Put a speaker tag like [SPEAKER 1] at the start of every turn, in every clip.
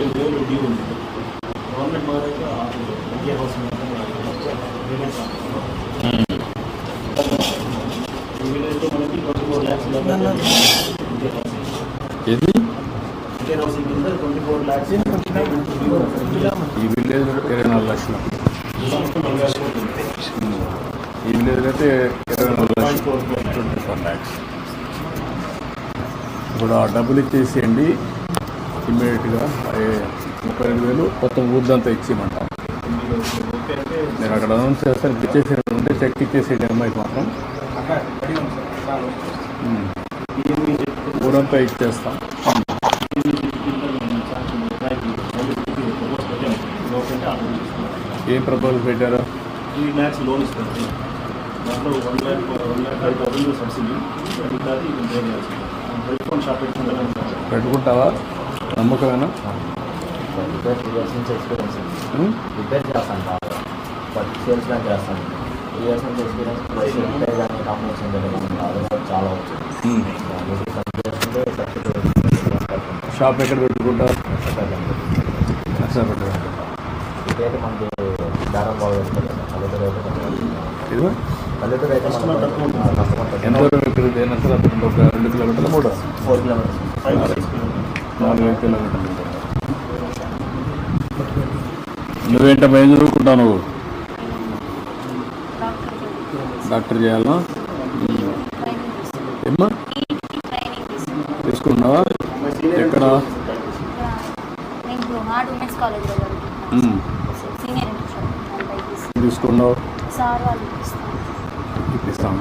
[SPEAKER 1] ఐదు వేలు డ్యూ ఉంది గవర్నమెంట్ మారాక విద్యా ల్యాక్స్
[SPEAKER 2] ఈ విలేజ్ ఇరవై నాలుగు లక్షలు. ఈ విలేజ్ అయితే ఇరవై నాలుగు లక్షలు. ట్వంటీ ఫోర్ ల్యాక్స్ ఇప్పుడు ఆ డబ్బులు ఇచ్చేసేయండి. ఇమ్మీడియట్గా ముప్పై రెండు వేలు మొత్తం ఊర్దంతా ఇచ్చేయమంటాం. నేను అక్కడ అనౌన్స్ చేస్తాను ఇచ్చేసేయండి ఉంటే చెక్ ఇచ్చేసేయండి అమ్మాయికి మాత్రం. ఊరంతా ఇచ్చేస్తాం. ఏం ప్రపోజల్ పెట్టారు?
[SPEAKER 1] త్రీ ల్యాక్స్ లోన్ ఇస్తారు దాంట్లో one lakh lakh five thousand subsidy
[SPEAKER 2] పెట్టుకుంటావా? నమ్మకమేనా?
[SPEAKER 3] Repair experience? రిపేర్ చేస్తాను బాగా సేల్స్ చేస్తాను టూ ఇయర్స్ నుంచి ఎక్స్పీరియన్స్ ప్లస్ రిపేర్ కానీ కాంబినేషన్ కానీ అది కూడా చాలా వచ్చింది
[SPEAKER 2] షాప్ ఎక్కడ పెట్టుకుంటారు?
[SPEAKER 3] మనకి దారం పల్లెటూరు అయితే కొంచెం పల్లెటూరు. కస్టమర్
[SPEAKER 2] ఎంత దూరం ఇక్కడ ఒక రెండు కిలోమీటర్లు మూడు
[SPEAKER 3] four kilometres.
[SPEAKER 1] Five six kilometres
[SPEAKER 2] నాలుగు ఐదు కిలోమీటర్లు. నువ్వేంటమ్మా ఏం చదువుకుంటావు నువ్వు? డాక్టర్ చేయాలా. ఏమ్మా? తీసుకున్నావా ఎక్కడ? తీసుకున్నావు ఇప్పిస్తాం.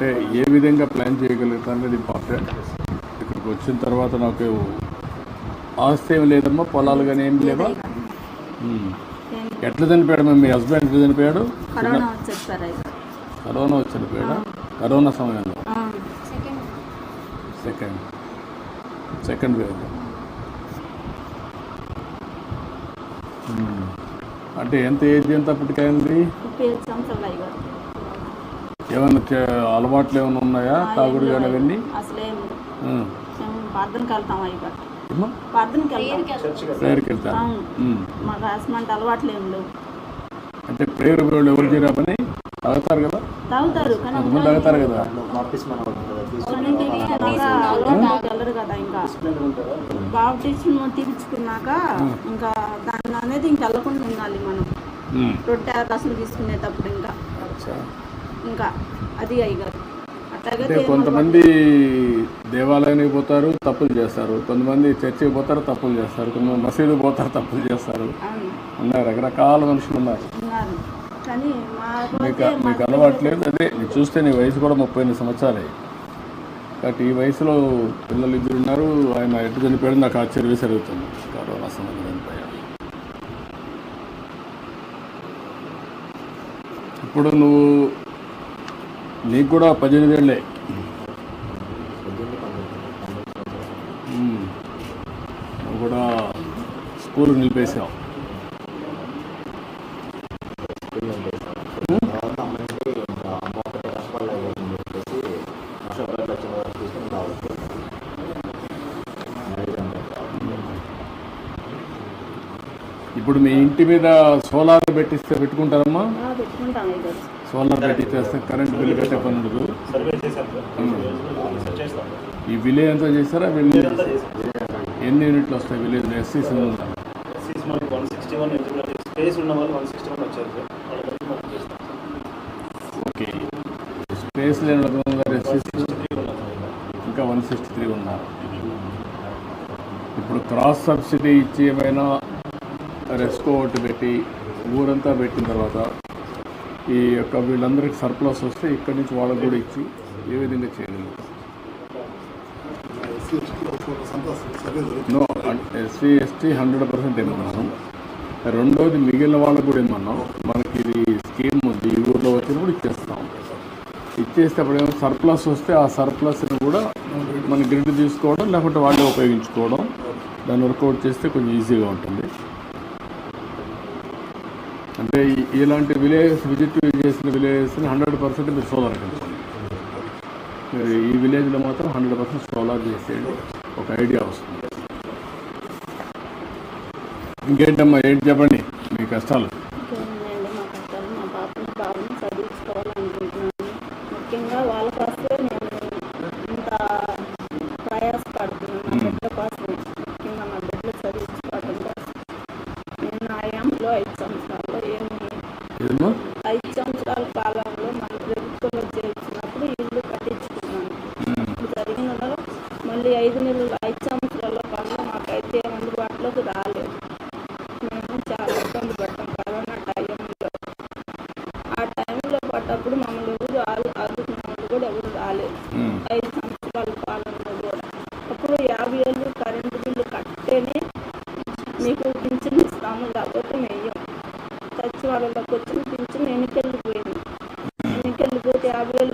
[SPEAKER 1] అంటే
[SPEAKER 2] ఏ విధంగా ప్లాన్ చేయగలుగుతా అనేది ఇంపార్టెంట్ ఇక్కడికి వచ్చిన తర్వాత నాకు ఆస్తి ఏమి లేదమ్మా పొలాలు కానీ ఏం లేవా. ఎట్లా చనిపోయాడు మీ హస్బెండ్? ఎట్లా చనిపోయాడు?
[SPEAKER 4] కరోనా
[SPEAKER 2] వచ్చి చనిపోయాడా కరోనా సమయంలో?
[SPEAKER 5] సెకండ్.
[SPEAKER 2] Second wave. అంటే ఎంత ఏజ్ ఎంత అప్పటికైంది
[SPEAKER 4] ముప్పై ఐదు సంవత్సరాలు అయ్యారు
[SPEAKER 2] ఏమైనా అలవాట్లు ఏమైనా ఉన్నాయా? తాగుడు కానీ అవన్నీ?
[SPEAKER 4] ప్రార్థనకి వెళ్తాం? ప్రార్థనకి
[SPEAKER 2] ప్రేయర్కి ఉమ్.
[SPEAKER 4] మాకు అసమంటి అలవాట్లు ఏం లేవు.
[SPEAKER 2] అంటే ప్రేయర్ వాళ్ళు ఎవరు చేయరా పని? తాగుతారు కదా?
[SPEAKER 4] తాగుతారు కానీ
[SPEAKER 2] కొంతమంది తాగుతారు కదా?
[SPEAKER 4] వెళ్ళరు కదా ఇంకా. బాప్టిజం తీర్చుకున్నాక ఇంకా దాన్ని అనేది ఇంక వెళ్ళకుండా ఉండాలి మనం. రొట్టె రసం తీసుకునేటప్పుడు ఇంకా.
[SPEAKER 2] అచ్చా.
[SPEAKER 4] ఇంకా అది అయ్యారు అట్లాగే
[SPEAKER 2] అంటే కొంతమంది దేవాలయానికి పోతారు తప్పులు చేస్తారు. కొంతమంది చర్చికి పోతారు తప్పులు చేస్తారు. కొంతమంది మసీదు పోతారు తప్పులు చేస్తారు.
[SPEAKER 4] అవును.
[SPEAKER 2] ఉన్నారు రకరకాల మనుషులు ఉన్నారు.
[SPEAKER 4] కానీ మాకు
[SPEAKER 2] మీకు
[SPEAKER 4] అయితే
[SPEAKER 2] మీకు అలవాట్లేదు అదే నీకు చూస్తే నీ వయసు కూడా ముప్పై ఎనిమిది సంవత్సరాలే. కాబట్టి ఈ వయసులో పిల్లలు ఇద్దరు ఉన్నారు. ఆయన ఎటు చనిపోయాడు నాకు ఆశ్చర్య జరుగుతుంది కరోనా సమయంలో చనిపోయాడు ఇప్పుడు నువ్వు నీకు కూడా పద్దెనిమిది ఏళ్ళే. నువ్వు కూడా స్కూల్ నిలిపేసావు ఇప్పుడు మీ ఇంటి మీద సోలార్ పెట్టిస్తే పెట్టుకుంటారమ్మా?
[SPEAKER 4] ఆ, పెట్టుకుంటాం
[SPEAKER 2] సోలార్ పెట్టిస్తే కరెంట్ బిల్లు కట్టే పని ఉండదు.
[SPEAKER 1] చేస్తాం.
[SPEAKER 2] ఈ విలేజ్ అంతా చేస్తారా? విలేజ్? ఎన్ని యూనిట్లు వస్తాయి విలేజ్ ఎస్సీస్
[SPEAKER 1] సీస్ మనకి వన్ సిక్స్టీ వన్ స్పేస్ ఉన్న వాళ్ళు వన్ సిక్స్టీ వన్ వచ్చారు సార్. వాళ్ళకి మనం చేస్తాం.
[SPEAKER 2] ఓకే. స్పేస్ లేని
[SPEAKER 1] సార్
[SPEAKER 2] ఇంకా వన్ సిక్స్టీ త్రీ ఉన్నారు. ఇప్పుడు క్రాస్ సబ్సిడీ ఇచ్చి ఏమైనా రెస్కో ఒకటి పెట్టి ఊరంతా పెట్టిన తర్వాత ఈ యొక్క వీళ్ళందరికీ సర్ప్లస్ వస్తే ఇక్కడి నుంచి వాళ్ళకి కూడా ఇచ్చి ఏ విధంగా చేయగలరు no SC ST hundred percent ఏమన్నాను రెండోది మిగిలిన వాళ్ళకు కూడా ఏమన్నాం మనకి ఇది స్కీమ్ ఉంది ఈ ఊర్లో వచ్చినప్పుడు ఇచ్చేస్తాం. ఇచ్చేస్తే అప్పుడు ఏమో సర్ప్లస్ వస్తే ఆ సర్ప్లస్ని కూడా మన గ్రిడ్ తీసుకోవడం లేకుంటే వాళ్ళే ఉపయోగించుకోవడం దాన్ని వర్కౌట్ చేస్తే కొంచెం ఈజీగా ఉంటుంది అంటే ఈ- ఇలాంటి విలేజెస్ విజిట్ చేసిన విలేజెస్ని హండ్రెడ్ పర్సెంట్ మీరు సోలార్ కలుసుకోండి
[SPEAKER 4] మీరు ఈ విలేజ్లో మాత్రం హండ్రెడ్ పర్సెంట్ సోలార్ చేసేయండి. ఒక ఐడియా వస్తుంది. ఇంకేంటమ్మా ఏంటి చెప్పండి? మీ కష్టాలు?
[SPEAKER 2] పింఛన్ ఇస్తాము లేకపోతే మెయ్యం సచివాలయంలోకి వచ్చిన పింఛన్ ఎన్నికెళ్ళిపోయింది ఎన్నికెళ్ళిపోతే యాభై వేలు